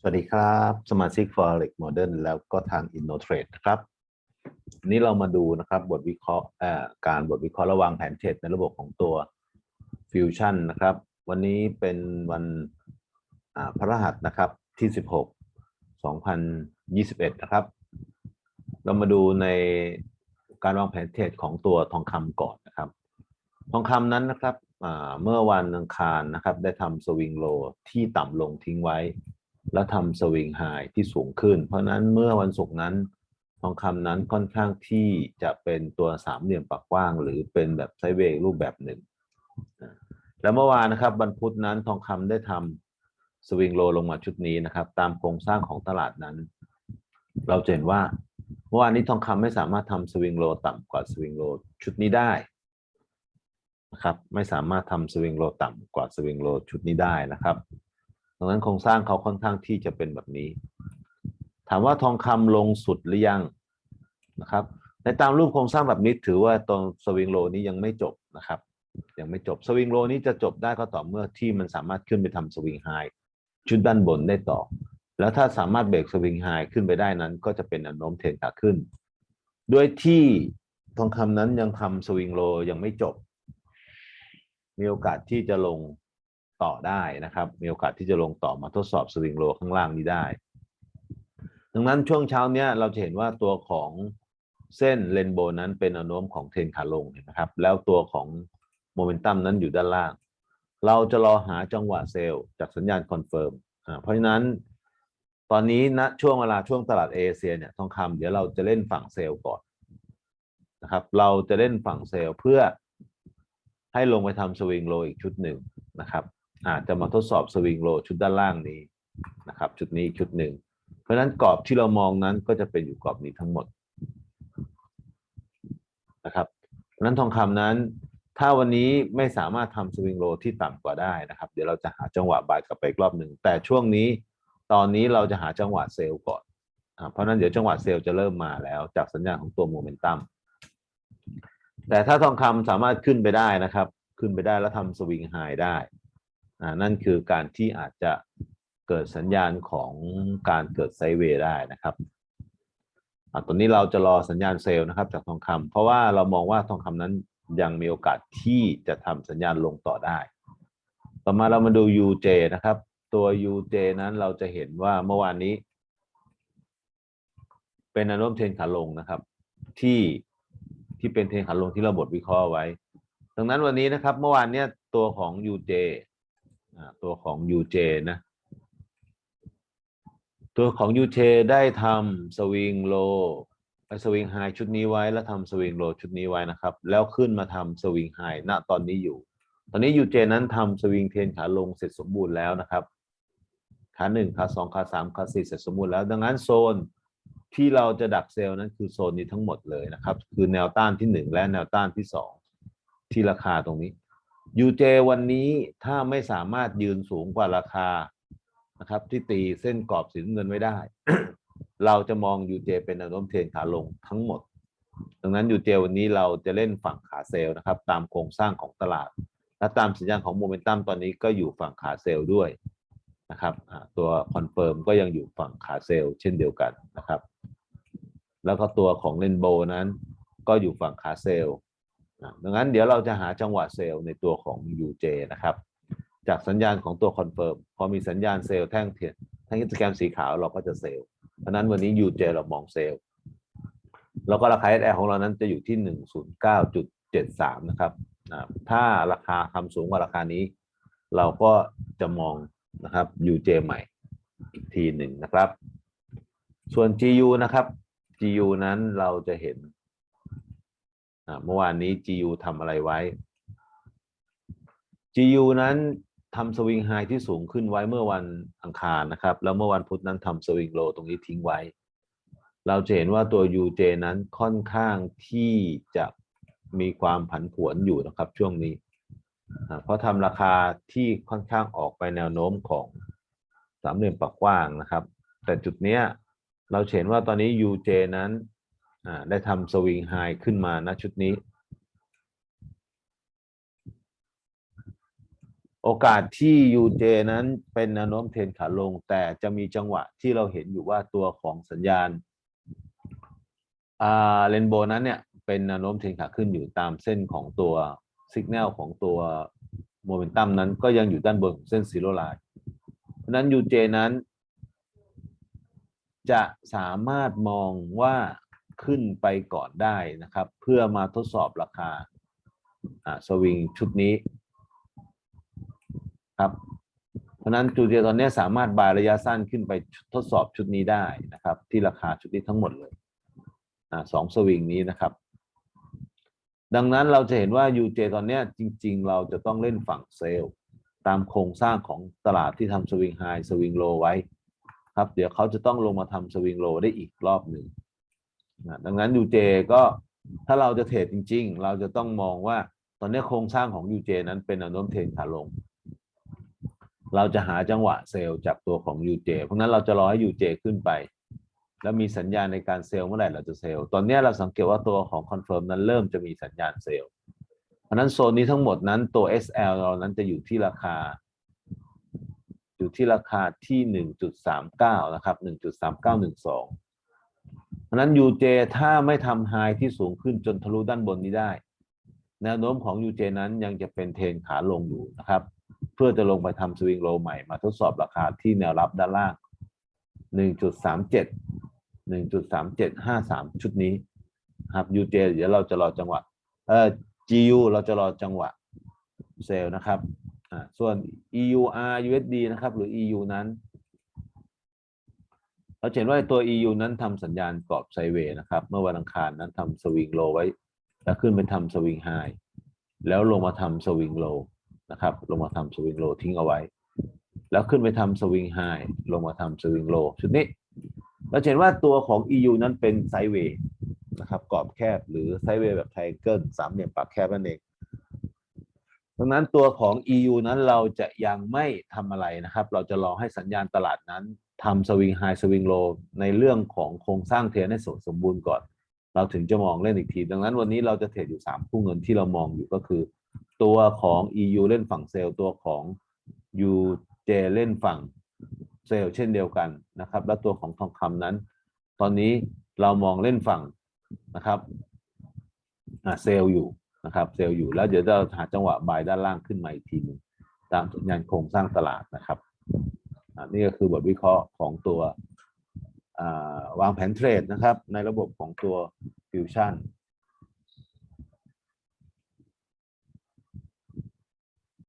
สวัสดีครับ สมาชิก Forex Modern แล้วก็ทาง InnoTrade นะครับนี้เรามาดูนะครับบทวิเคราะห์การบทวิเคราะห์ระวางแผนเทรดในระบบของตัว Fusion นะครับ วันนี้เป็นวันพระรหัสนะครับที่ 16 2021 นะครับ เรามาดูในการวางแผนเทรดของตัวทองคำก่อนนะครับ ทองคำนั้นนะครับเมื่อวันอังคารนะครับ ได้ทำสวิงโลที่ต่ำลงทิ้งไว้ แล้วทำสวิงไฮที่สูงขึ้น เพราะนั้นเมื่อวันศุกร์นั้นทองคำนั้นค่อนข้างที่จะเป็นตัวสามเหลี่ยมปากกว้าง หรือเป็นแบบไซเวย์รูปแบบหนึ่ง แล้วเมื่อวานนะครับวันพุธนั้นทองคำได้ทำสวิงโลลงมาชุดนี้นะครับ ตามโครงสร้างของตลาดนั้น เราเห็นว่าเมื่อวานนี้ทองคำไม่สามารถทำสวิงโลต่ำกว่าสวิงโลชุดนี้ได้นะครับ ไม่สามารถทำสวิงโลต่ำกว่าสวิงโลชุดนี้ได้นะครับ ดังนั้นโครงสร้างเขาค่อนข้างที่จะเป็นแบบนี้ ถามว่าทองคำลงสุดหรือยังนะครับ ในตามรูปโครงสร้างแบบนี้ถือว่าตรงสวิงโลนี้ยังไม่จบนะครับ ยังไม่จบสวิงโลนี้จะจบได้ก็ต่อเมื่อที่มันสามารถขึ้นไปทำสวิงไฮชุดด้านบนได้ต่อ แล้วถ้าสามารถเบรกสวิงไฮขึ้นไปได้นั้น ก็จะเป็นแนวโน้มเทนขาขึ้น ด้วยที่ทองคำนั้นยังทำสวิงโลยังไม่จบ มีโอกาสที่จะลง ต่อได้นะครับ มีโอกาสที่จะลงต่อมาทดสอบสวิงโลข้างล่างนี้ได้ ดังนั้นช่วงเช้าเนี้ยเราจะเห็นว่าตัวของเส้นเรนโบนั้นเป็นแนวโน้มของเทนขาลงนะครับ แล้วตัวของโมเมนตัมนั้นอยู่ด้านล่าง เราจะรอหาจังหวะเซลล์จากสัญญาณคอนเฟิร์มเพราะฉะนั้นตอนนี้ณช่วงเวลาช่วงตลาดเอเชียเนี่ยทองคำเดี๋ยวเราจะเล่นฝั่งเซลล์ก่อนนะครับ เราจะเล่นฝั่งเซลล์เพื่อให้ลงไปทำสวิงโลอีกชุดหนึ่งนะครับ อาจจะมาทดสอบสวิงโลชุดด้านล่างนี้นะครับชุดนี้ชุดหนึ่ง เพราะฉะนั้นกรอบที่เรามองนั้นก็จะเป็นอยู่กรอบนี้ทั้งหมดนะครับเพราะนั้นทองคำนั้น ถ้าวันนี้ไม่สามารถทำสวิงโลที่ต่ำกว่าได้นะครับ เดี๋ยวเราจะหาจังหวะบายกลับไปรอบหนึ่งแต่ช่วงนี้ตอนนี้เราจะหาจังหวะเซลล์ก่อนเพราะนั้นเดี๋ยวจังหวะเซลล์จะเริ่มมาแล้วจากสัญญาณของตัวโมเมนตัมแต่ถ้าทองคำสามารถขึ้นไปได้นะครับ ขึ้นไปได้แล้วทำสวิงไฮได้ นั่นคือการที่อาจจะเกิดสัญญาณของการเกิดไซเวย์ได้นะครับอตอนนี้เราจะรอสัญญาณเซลล์นะครับจากทองคำเพราะว่าเรามองว่าทองคำนั้นยังมีโอกาสที่จะทำสัญญาณลงต่อได้ ต่อมาเรามาดู UJ นะครับ ตัว UJ นั้นเราจะเห็นว่าเมื่อวานนี้ เป็นแนวโน้มเทนขาลงนะครับ ที่ที่เป็นเทนขาลงที่เราบทวิเคราะห์ไว้ ดังนั้นวันนี้นะครับ เมื่อวานเนี้ยตัวของ UJ ตัวของ UJ นะ ตัวของ UJ ได้ทำสวิงโลสวิงไฮชุดนี้ไว้แล้วทำสวิงโลชุดนี้ไว้นะครับ แล้วขึ้นมาทำสวิงไฮณตอนนี้อยู่ ตอนนี้ UJ นั้นทำสวิงเทนขาลงเสร็จสมบูรณ์แล้วนะครับขาหนึ่งขาสองขาสามขาสี่เสร็จสมบูรณ์แล้ว ดังนั้นโซนที่เราจะดักเซลล์นั้นคือโซนนี้ทั้งหมดเลยนะครับ คือแนวต้านที่หนึ่งและแนวต้านที่สองที่ราคาตรงนี้ UJ วันนี้ถ้าไม่สามารถยืนสูงกว่าราคานะครับ ที่ตีเส้นกรอบสีน้ำเงินไว้ได้ เราจะมอง UJ เจเป็นแนวโน้มเทรนขาลงทั้งหมด ดังนั้น UJ วันนี้เราจะเล่นฝั่งขาเซลล์นะครับ ตามโครงสร้างของตลาด และตามสัญญาณของโมเมนตัมตอนนี้ก็อยู่ฝั่งขาเซลล์ด้วยนะครับตัวคอนเฟิร์มก็ยังอยู่ฝั่งขาเซลล์เช่นเดียวกันนะครับ แล้วก็ตัวของเลนโบนั้นก็อยู่ฝั่งขาเซลล์ ดังนั้นเดี๋ยวเราจะหาจังหวะเซลล์ในตัวของ UJ นะครับ จากสัญญาณของตัวคอนเฟิร์มพอมีสัญญาณเซลล์แท่งเทียนแท่งอินสแกรมสีขาวเราก็จะเซลล์เพราะนั้นวันนี้ UJ เรามองเซลล์แล้วก็ราคา SR ของเรานั้นจะอยู่ที่ 109.73 นะครับถ้าราคาทำสูงกว่าราคานี้ เราก็จะมองนะครับ UJ ใหม่อีกทีหนึ่งนะครับ ส่วน GU นะครับ GU นั้นเราจะเห็น เมื่อวานนี้ GU ทำอะไรไว้ GU นั้นทำสวิงไฮที่สูงขึ้นไว้เมื่อวันอังคารนะครับ แล้วเมื่อวันพุธนั้นทำสวิงโลตรงนี้ทิ้งไว้ เราจะเห็นว่าตัว UJ นั้นค่อนข้างที่จะมีความผันผวนอยู่นะครับช่วงนี้ เพราะทำราคาที่ค่อนข้างออกไปแนวโน้มของสามเหลี่ยมปากกว้างนะครับ แต่จุดเนี้ยเราเห็นว่าตอนนี้ UJ นั้น ได้ทำสวิงไฮขึ้นมาณชุดนี้ โอกาสที่ UJ นั้นเป็นแนวโน้มเทรนขาลง แต่จะมีจังหวะที่เราเห็นอยู่ว่าตัวของสัญญาณอ่าเรนโบนั้นเนี่ยเป็นแนวโน้มเทรนขาขึ้นอยู่ตามเส้นของตัวสัญญาณของตัวโมเมนตัมนั้นก็ยังอยู่ด้านบนของเส้นซีโร่ไลน์เพราะนั้น UJ นั้น จะสามารถมองว่า ขึ้นไปก่อนได้นะครับ เพื่อมาทดสอบราคาสวิงชุดนี้ครับ เพราะนั้นจูเจียตอนนี้สามารถบายระยะสั้นขึ้นไปทดสอบชุดนี้ได้นะครับ ที่ราคาชุดนี้ทั้งหมดเลยอสองสวิงนี้นะครับ ดังนั้นเราจะเห็นว่า UJ ตอนนี้จริง ๆ เราจะต้องเล่นฝั่งเซลล์ตามโครงสร้างของตลาดที่ทำสวิงไฮสวิงโลไว้ครับ เดี๋ยวเขาจะต้องลงมาทำสวิงโลได้อีกรอบหนึ่ง ดังนั้นยูเจก็ถ้าเราจะเทรดจริง ๆ เราจะต้องมองว่าตอนนี้โครงสร้างของยูเจนั้นเป็นอนุมเทรนขาลง เราจะหาจังหวะเซลล์จากตัวของยูเจเพราะนั้นเราจะรอให้ยูเจขึ้นไป แล้วมีสัญญาณในการเซลล์เมื่อไหร่เราจะเซลล์ตอนนี้เราสังเกตว่าตัวของคอนเฟิร์มนั้นเริ่มจะมีสัญญาณเซลล์เพราะนั้นโซนนี้ทั้งหมดนั้นตัว SL เรานั้นจะอยู่ที่ราคา อยู่ที่ราคาที่ 1.39 นะครับ 1.3912 อันนั้น UJ ถ้าไม่ทำไฮที่สูงขึ้นจนทะลุด้านบนนี้ได้ แนวโน้มของยูเจนั้นยังจะเป็นเทนขาลงอยู่นะครับ เพื่อจะลงไปทำสวิงโลใหม่มาทดสอบราคาที่แนวรับด้านล่าง 1.37 1.3753 ชุดนี้ครับยูเจเดี๋ยวเราจะรอจังหวะเอ่อ GU เราจะรอจังหวะเซลนะครับ ส่วน EUR USD นะครับ หรือ EU นั้น เราเห็นว่าตัว EU นั้นทำสัญญาณกรอบไซเวย์นะครับ เมื่อวันอังคารนั้นทำสวิงโลไว้ แล้วขึ้นไปทำสวิงไฮแล้วลงมาทำสวิงโลนะครับ ลงมาทำสวิงโลทิ้งเอาไว้ แล้วขึ้นไปทำสวิงไฮลงมาทำสวิงโลชุดนี้ เราเห็นว่าตัวของ EU นั้นเป็นไซเวย์นะครับกรอบแคบหรือไซเวย์แบบไทเกิลสามเหลี่ยมปากแคบนั่นเอง ดังนั้นตัวของ EU นั้นเราจะยังไม่ทำอะไรนะครับ เราจะรอให้สัญญาณตลาดนั้นทำสวิงไฮสวิงโลในเรื่องของโครงสร้างเทรนให้สมบูรณ์ก่อน เราถึงจะมองเล่นอีกที ดังนั้นวันนี้เราจะเทรดอยู่ 3 คู่เงินที่เรามองอยู่ก็คือ ตัวของ EU เล่นฝั่งเซลล์ตัวของ UJ เล่นฝั่งเซลล์เช่นเดียวกันนะครับ แล้วตัวของทองคำนั้น ตอนนี้เรามองเล่นฝั่งนะครับเซลล์อยู่ นะครับ เซลล์อยู่แล้วเดี๋ยวเราหาจังหวะบายด้านล่างขึ้นมาอีกทีหนึ่งตามสัญญาณโครงสร้างตลาดนะครับนี่ก็คือบทวิเคราะห์ของตัววางแผนเทรดนะครับ ในระบบของตัวฟิวชั่น